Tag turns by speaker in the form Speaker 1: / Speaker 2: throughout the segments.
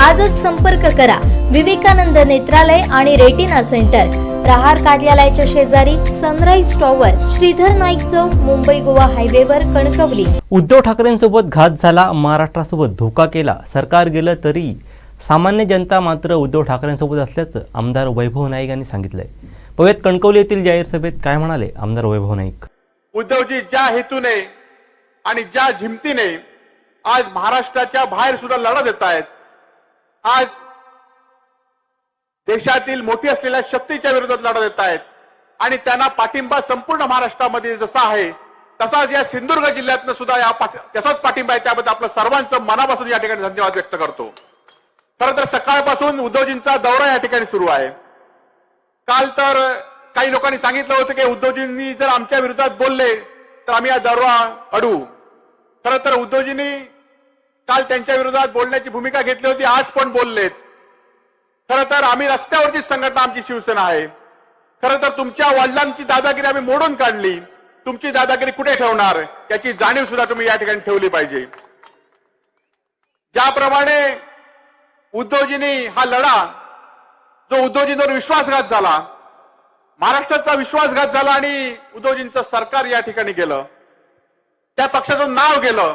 Speaker 1: आजच संपर्क करा. विवेकानंद नेत्रालय आणि रेटिना सेंटर. प्रहार कार्यालयाच्या शेजारी सनराईज टॉवर श्रीधर नाईक चौक मुंबई गोवा हायवेवर कणकवली.
Speaker 2: उद्धव ठाकरेंसोबत घात झाला महाराष्ट्रासोबत धोका केला. सरकार गेलं तरी सामान्य जनता मात्र उद्धव ठाकरेंसोबत असल्याचं आमदार वैभव नाईक यांनी सांगितलंय. पवेत कणकवली येथील जाहीर सभेत काय म्हणाले आमदार वैभव नाईक?
Speaker 3: उद्धवजी ज्या हेतूने आणि ज्या झिमतीने आज महाराष्ट्राच्या बाहेर सुद्धा लढा देत आहेत आज देशातील मोठी असलेल्या शक्तीच्या विरोधात लढा देत आहेत. आणि त्यांना पाठिंबा संपूर्ण महाराष्ट्रामध्ये जसा आहे तसाच या सिंधुदुर्ग जिल्ह्यातनं सुद्धा या तसाच पाठिंबा आहे. त्याबद्दल आपलं सर्वांचं मनापासून या ठिकाणी धन्यवाद व्यक्त करतो. खरं तर सकाळपासून उद्धवजींचा दौरा या ठिकाणी सुरू आहे. काल तर काही लोकांनी सांगितलं होतं की उद्धवजींनी जर आमच्या विरोधात बोलले तर आम्ही हा दौरा अडू खरं तर उद्धवजींनी काल त्यांच्या विरोधात बोलण्याची भूमिका घेतली होती आज पण बोललेत. खरं तर आम्ही रस्त्यावरची संघटना आमची शिवसेना आहे. खरं तर तुमच्या वडिलांची दादागिरी आम्ही मोडून काढली. तुमची दादागिरी कुठे ठेवणार याची जाणीव सुद्धा तुम्ही या ठिकाणी ठेवली पाहिजे. ज्याप्रमाणे उद्धवजींनी हा लढा जो उद्धवजींवर विश्वासघात झाला महाराष्ट्राचा विश्वासघात झाला आणि उद्धवजींचं सरकार या ठिकाणी गेलं. त्या पक्षाचं नाव गेलं.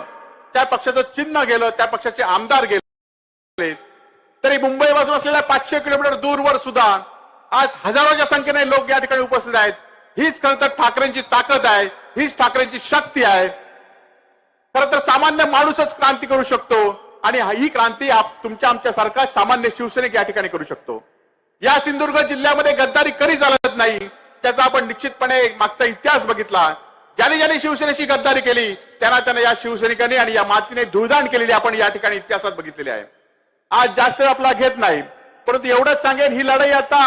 Speaker 3: त्या पक्षाचं चिन्ह गेलं त्या पक्षाचे आमदार गेले. तरी मुंबईपासून असलेल्या पाचशे किलोमीटर दूरवर सुद्धा आज हजारोच्या संख्येने लोक या ठिकाणी उपस्थित आहेत. हीच खरं तर ठाकरेंची ताकद आहे हीच ठाकरेंची शक्ती आहे. खरं तर सामान्य माणूसच क्रांती करू शकतो आणि ही क्रांती तुमच्या आमच्या सारखा सामान्य शिवसैनिक या ठिकाणी करू शकतो. या सिंधुदुर्ग जिल्ह्यामध्ये गद्दारी कधी चालत नाही त्याचा आपण निश्चितपणे मागचा इतिहास बघितला. ज्याने ज्याने शिवसेनेची गद्दारी केली त्यांना त्यांना या शिवसैनिकांनी आणि या मातीने धुळदाण केलेली आपण या ठिकाणी इतिहासात बघितलेली आहे. आज जास्त वेळ आपला घेत नाही परंतु एवढंच सांगेन ही लढाई आता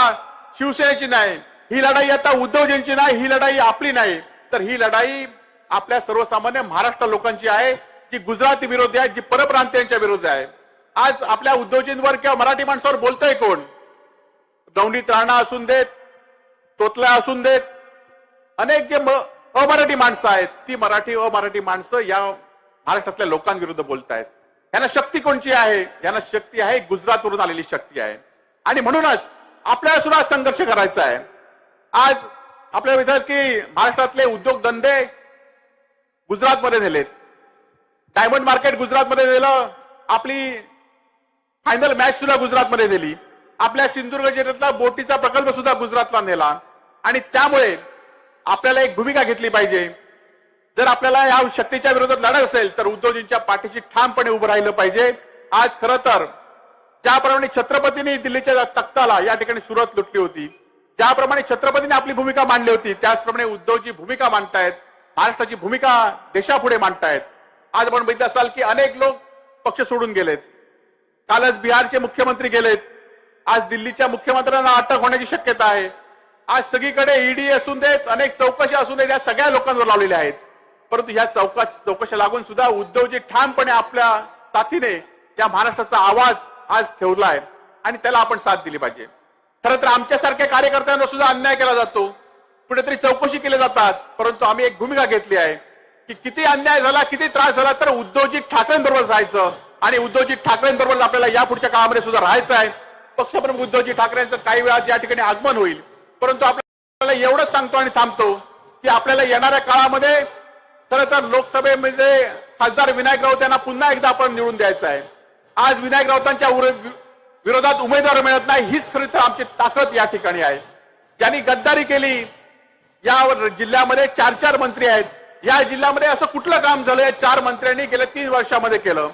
Speaker 3: शिवसेनेची नाही ही लढाई आता उद्धवजींची नाही ही लढाई आपली नाही. तर ही लढाई आपल्या सर्वसामान्य महाराष्ट्र लोकांची आहे जी गुजराती विरोधी आहे जी परप्रांतीयांच्या विरोधी आहे. आज आपल्या उद्धवजींवर किंवा मराठी माणसावर बोलतोय कोण? दौंडीत राणा असून देत तोतला असून देत अनेक जे अमराठी माणसं आहेत. ती मराठी अमराठी माणसं या महाराष्ट्रातल्या लोकांविरुद्ध बोलत आहेत यांना शक्ती कोणची आहे? यांना शक्ती आहे गुजरातवरून आलेली शक्ती आहे. आणि म्हणूनच आपल्याला सुद्धा संघर्ष करायचा आहे. आज आपल्याला विचार की महाराष्ट्रातले उद्योगधंदे गुजरातमध्ये नेलेत. डायमंड मार्केट गुजरातमध्ये नेलं. आपली फायनल मॅच सुद्धा गुजरातमध्ये नेली. आपल्या सिंधुदुर्ग जिल्ह्यातला बोटीचा प्रकल्प सुद्धा गुजरातला नेला. आणि त्यामुळे आपल्याला एक भूमिका घेतली पाहिजे. जर आपल्याला या शक्तीच्या विरोधात लढत असेल तर उद्धवजींच्या पाठीशी ठामपणे उभं राहिलं पाहिजे. आज खरं तर ज्याप्रमाणे छत्रपतींनी दिल्लीच्या तख्ताला या ठिकाणी सुरत लुटली होती ज्याप्रमाणे छत्रपतींनी आपली भूमिका मांडली होती त्याचप्रमाणे उद्धवची भूमिका मांडतायत महाराष्ट्राची भूमिका देशापुढे मांडतायत. आज आपण बघितलं असाल की अनेक लोक पक्ष सोडून गेलेत. कालच बिहारचे मुख्यमंत्री गेलेत. आज दिल्लीच्या मुख्यमंत्र्यांना अटक होण्याची शक्यता आहे. आज सगळीकडे ईडी असून देत अनेक चौकशा असू देत या सगळ्या लोकांवर लावलेल्या आहेत. परंतु ह्या चौका चौकशा लागून सुद्धा उद्धवजी ठामपणे आपल्या साथीने या महाराष्ट्राचा आवाज आज ठेवलाय आणि त्याला आपण साथ दिली पाहिजे. खरं तर आमच्यासारख्या कार्यकर्त्यांना सुद्धा अन्याय केला जातो. कुठेतरी चौकशी केल्या जातात. परंतु आम्ही एक भूमिका घेतली आहे की किती अन्याय झाला किती त्रास झाला तर उद्धवजी ठाकरेंबरोबर जायचं. आणि उद्धवजी ठाकरेंबरोबर आपल्याला या पुढच्या काळामध्ये सुद्धा राहायचं आहे. पक्षप्रमुख उद्धवजी ठाकरेंचं काही वेळात या ठिकाणी आगमन होईल. परंतु आपल्याला एवढंच सांगतो आणि थांबतो की आपल्याला येणाऱ्या काळामध्ये खरं तर लोकसभेमध्ये खासदार विनायक राऊत यांना पुन्हा एकदा आपण निवडून द्यायचं आहे. आज विनायक राऊतांच्या विरोधात उमेदवार मिळत नाही हीच खरी तर आमची ताकद या ठिकाणी आहे. ज्यांनी गद्दारी केली या जिल्ह्यामध्ये चार चार मंत्री आहेत. या जिल्ह्यामध्ये असं कुठलं काम झालं या चार मंत्र्यांनी गेल्या तीन वर्षामध्ये केलं.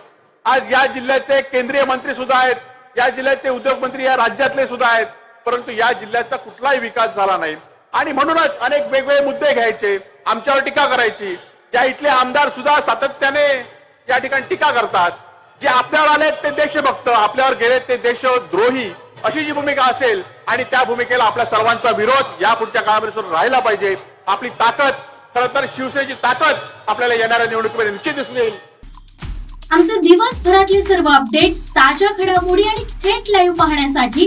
Speaker 3: आज या जिल्ह्याचे केंद्रीय मंत्री सुद्धा आहेत या जिल्ह्याचे उद्योगमंत्री या राज्यातले सुद्धा आहेत. परंतु या जिल्ह्याचा कुठलाही विकास झाला नाही. आणि म्हणूनच अनेक वेगवेगळे मुद्दे घ्यायचे आमच्यावर टीका करायची. या इथले आमदार सुद्धा सातत्याने या ठिकाणी टीका करतात. जे आपल्यावर आले ते देशभक्त आपल्यावर गेले ते देशद्रोही अशी जी भूमिका असेल आणि त्या भूमिकेला आपल्या सर्वांचा विरोध या पुढच्या काळामध्ये सुद्धा राहिला पाहिजे. आपली ताकद खरं तर शिवसेनेची ताकद आपल्याला येणाऱ्या निवडणुकीमध्ये निश्चित दिसून येईल.
Speaker 1: आमचे दिवसभरातले सर्व अपडेट्स ताज्या घडामोडी आणि थेट लाईव्ह पाहण्यासाठी